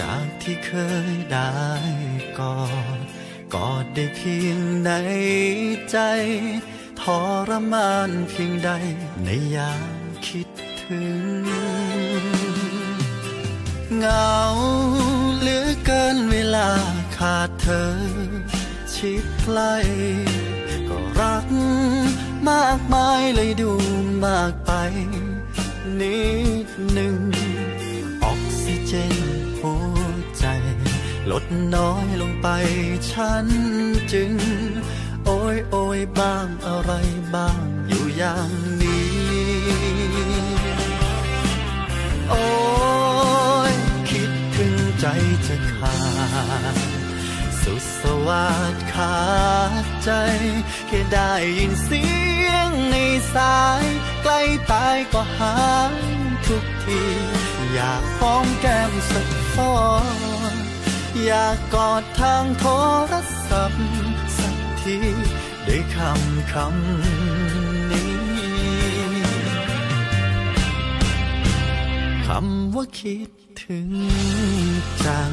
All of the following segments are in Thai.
จากที่เคยได้กอดกอดได้เพียงในใจทรมานเพียงใดในยามคิดถึง เหงาเหลือเกินเวลาขาดเธอ ชิดใกล้ก็รักมากมายเลยดูมากไป นิดหนึ่งออกซิเจน ลดน้อยลงไป ฉันจึง โอยโอยบ้างอะไรบ้างอยู่อย่างนี้ โอ้ยคิดถึงใจจะขาดสุดสวัสดขาดใจ แค่ได้ยินเสียงในสาย ใกล้ตายก็หายทุกที อยากหอมแก้มสักฟอน อยากกอดทางโทรศัพท์สักทีด้วยคำคำนี้ คำว่าคิดถึงจัง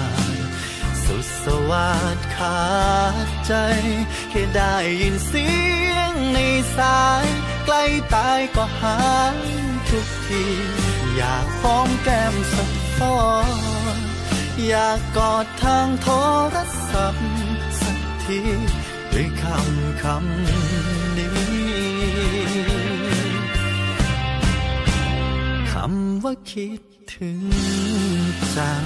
ด วัสดขาดใจแค่ได้ยินเสียงในสาย ใกล้ตายก็หายทุกที อยากหอมแก้มสักฟอนอยากกอดทางโทรศัพท์สักทีด้วยคำคำนี้คำว่าคิดถึงจัง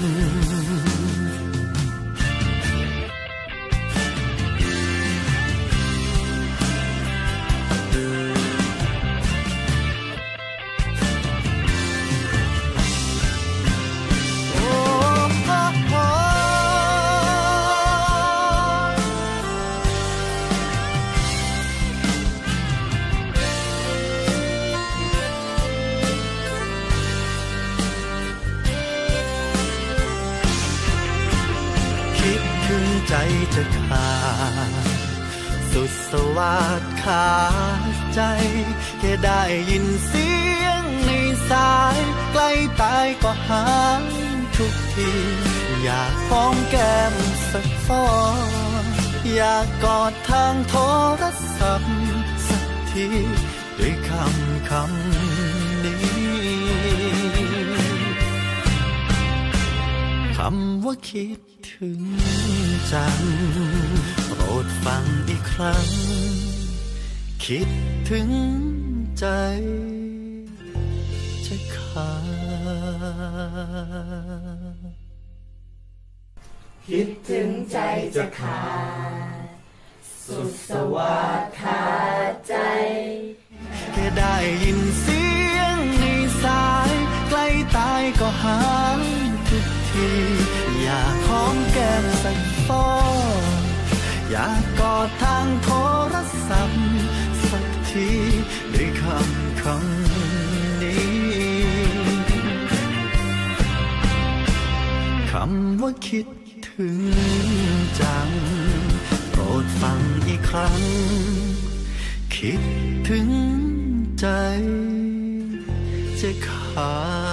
ถึงใจจะขาดสุดสวัสดขาดใจ แค่ได้ยินเสียงในสาย ใกล้ตายก็หายทุกที อยากหอมแก้มสักฟออยากกอดทางโทรศัพท์สักที ด้วยคำคำ ว่าคิดถึงจัง โปรดฟังอีกครั้ง คิดถึงใจ จะขาดคิดถึงใจจะขาดสุดสวัสดขาดใจ แค่ได้ยินเสียงในสาย ใกล้ตายก็หายทุกที ฟออยากกอดทางโทรศัพท์ สักทีด้วยคำคำนี้คำว่าคิดถึงจัง โปรดฟังอีกครั้ง คิดถึงใจจะขาด